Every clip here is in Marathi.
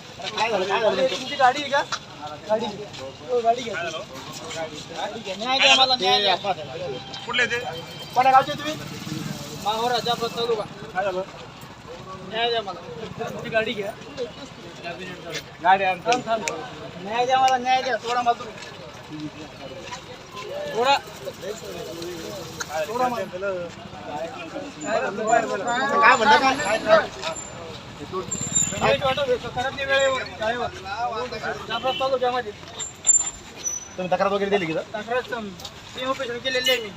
तुमची गाडी आहे का गाडी गाडी घ्या गाडी घ्या. न्याय द्या मला न्याय द्या कुठले ते? कोणा गावचे तुम्ही माहोर अजाबाद तालुका. काय झालं? न्याय द्या मला. तुमची गाडी घ्या. गाडी थांब थांब. न्याय द्या मला न्याय द्या. थोडा मला तुम्ही थोडा. काय म्हणलं तक्रार वगैरे दिली की सर? तक्रार ऑपरेशन केलेली आहे मी.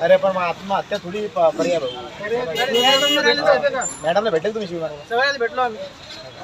अरे पण मग आत्महत्या थोडी पर्याय मॅडमला भेटेल तुम्ही शिवणार सगळ्याला भेटलो आम्ही.